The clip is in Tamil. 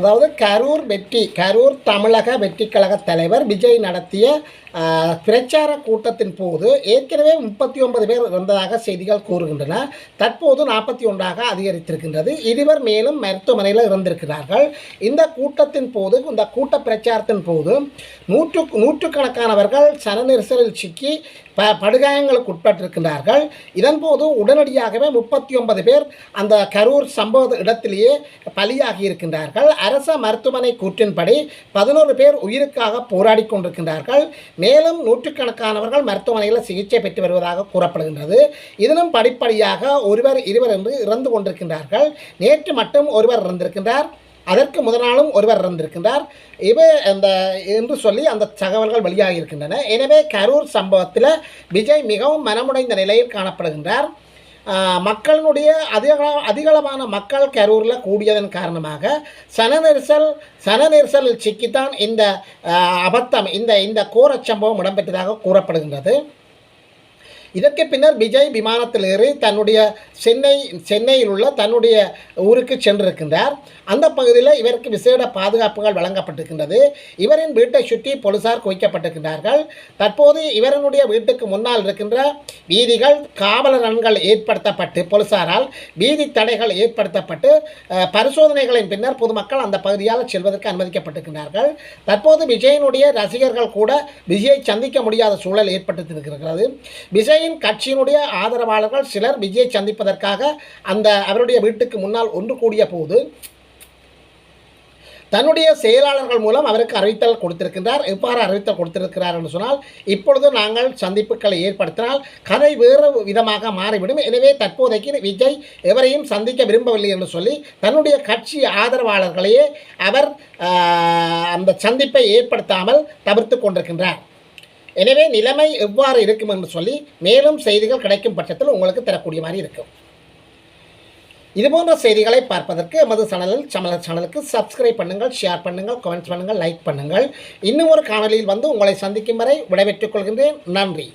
அதாவது கரூர் வெற்றி கரூர் தமிழக வெற்றிக் கழக தலைவர் விஜய் நடத்திய பிரச்சார கூட்டத்தின் போது ஏற்கனவே முப்பத்தி ஒன்பது பேர் இருந்ததாக செய்திகள் கூறுகின்றன. தற்போது நாற்பத்தி ஒன்றாக அதிகரித்திருக்கின்றது. இருவர் மேலும் மருத்துவமனையில் இருந்திருக்கிறார்கள். இந்த கூட்டத்தின் போது இந்த கூட்ட பிரச்சாரத்தின் போது நூற்று நூற்றுக்கணக்கானவர்கள் சனநெரிசலில் சிக்கி ப படுகாயங்களுக்கு உட்பட்டிருக்கின்றார்கள். இதன்போது உடனடியாகவே முப்பத்தி ஒன்பது பேர் அந்த கரூர் சம்பவ இடத்திலேயே பலியாகி இருக்கின்றார்கள். அரச மருத்துவமனை கூற்றின்படி பதினோரு பேர் உயிருக்காக போராடி கொண்டிருக்கின்றார்கள். மேலும் நூற்றுக்கணக்கானவர்கள் மருத்துவமனையில் சிகிச்சை பெற்று வருவதாக கூறப்படுகின்றது. இதனும் படிப்படியாக ஒருவர் இருவர் என்று இறந்து கொண்டிருக்கின்றார்கள். நேற்று மட்டும் ஒருவர் இறந்திருக்கின்றார். அதற்கு முதல் நாளும் ஒருவர் இறந்திருக்கின்றார். இவ அந்த என்று சொல்லி அந்த தகவல்கள் வெளியாகி இருக்கின்றன எனவே கரூர் சம்பவத்தில் விஜய் மிகவும் மனமுடைந்த நிலையில் காணப்படுகின்றார். மக்களினுடைய அதிக அதிகளவான மக்கள் கரூரில் கூடியதன் காரணமாக சன நெரிசல் சன நெரிசலில் சிக்கித்தான் இந்த அபத்தம் இந்த இந்த கோரச் சம்பவம் இடம்பெற்றதாக கூறப்படுகின்றது. இதற்கு பின்னர் விஜய் விமானத்தில் ஏறி தன்னுடைய சென்னை சென்னையில் உள்ள தன்னுடைய ஊருக்கு சென்றிருக்கின்றார். அந்த பகுதியில் இவருக்கு விசேட பாதுகாப்புகள் வழங்கப்பட்டிருக்கின்றது. இவரின் வீட்டை சுற்றி போலீசார் குவிக்கப்பட்டிருக்கின்றார்கள். தற்போது இவரினுடைய வீட்டுக்கு முன்னால் இருக்கின்ற வீதிகள் காவலரன்கள் ஏற்படுத்தப்பட்டு போலீசாரால் வீதி தடைகள் ஏற்படுத்தப்பட்டு பரிசோதனைகளின் பின்னர் பொதுமக்கள் அந்த பகுதியால் செல்வதற்கு அனுமதிக்கப்பட்டிருக்கிறார்கள் தற்போது விஜயனுடைய ரசிகர்கள் கூட விஜயை சந்திக்க முடியாத சூழல் ஏற்பட்டிருக்கிறது. விஜயின் கட்சியினுடைய ஆதரவாளர்கள் சிலர் விஜயை சந்திப்பதற்காக அந்த அவருடைய வீட்டுக்கு முன்னால் ஒன்று கூடிய போது தன்னுடைய செயலாளர்கள் மூலம் அவருக்கு அறிவித்தல் கொடுத்திருக்கின்றார். எவ்வாறு அறிவித்தல் கொடுத்திருக்கிறார் என்று சொன்னால் இப்பொழுது நாங்கள் சந்திப்புகளை ஏற்படுத்தினால் கதை வேறு விதமாக மாறிவிடும். எனவே தற்போதைக்கு விஜய் எவரையும் சந்திக்க விரும்பவில்லை என்று சொல்லி தன்னுடைய கட்சி ஆதரவாளர்களையே அவர் ஆஹ், அந்த சந்திப்பை ஏற்படுத்தாமல் தவிர்த்து கொண்டிருக்கின்றார். எனவே நிலைமை எவ்வாறு இருக்கும் என்று சொல்லி மேலும் செய்திகள் கிடைக்கும் பட்சத்தில் உங்களுக்கு தரக்கூடிய மாதிரி இருக்கும். இதுபோன்ற செய்திகளை பார்ப்பதற்கு எமது சேனலில் சமல சேனலுக்கு சப்ஸ்கிரைப் பண்ணுங்கள் ஷேர் பண்ணுங்கள் கமெண்ட்ஸ் பண்ணுங்கள் லைக் பண்ணுங்கள். இன்னும் ஒரு காணொலியில் வந்து உங்களை சந்திக்கும் வரை விடைபெற்றுக் கொள்கின்றேன். நன்றி.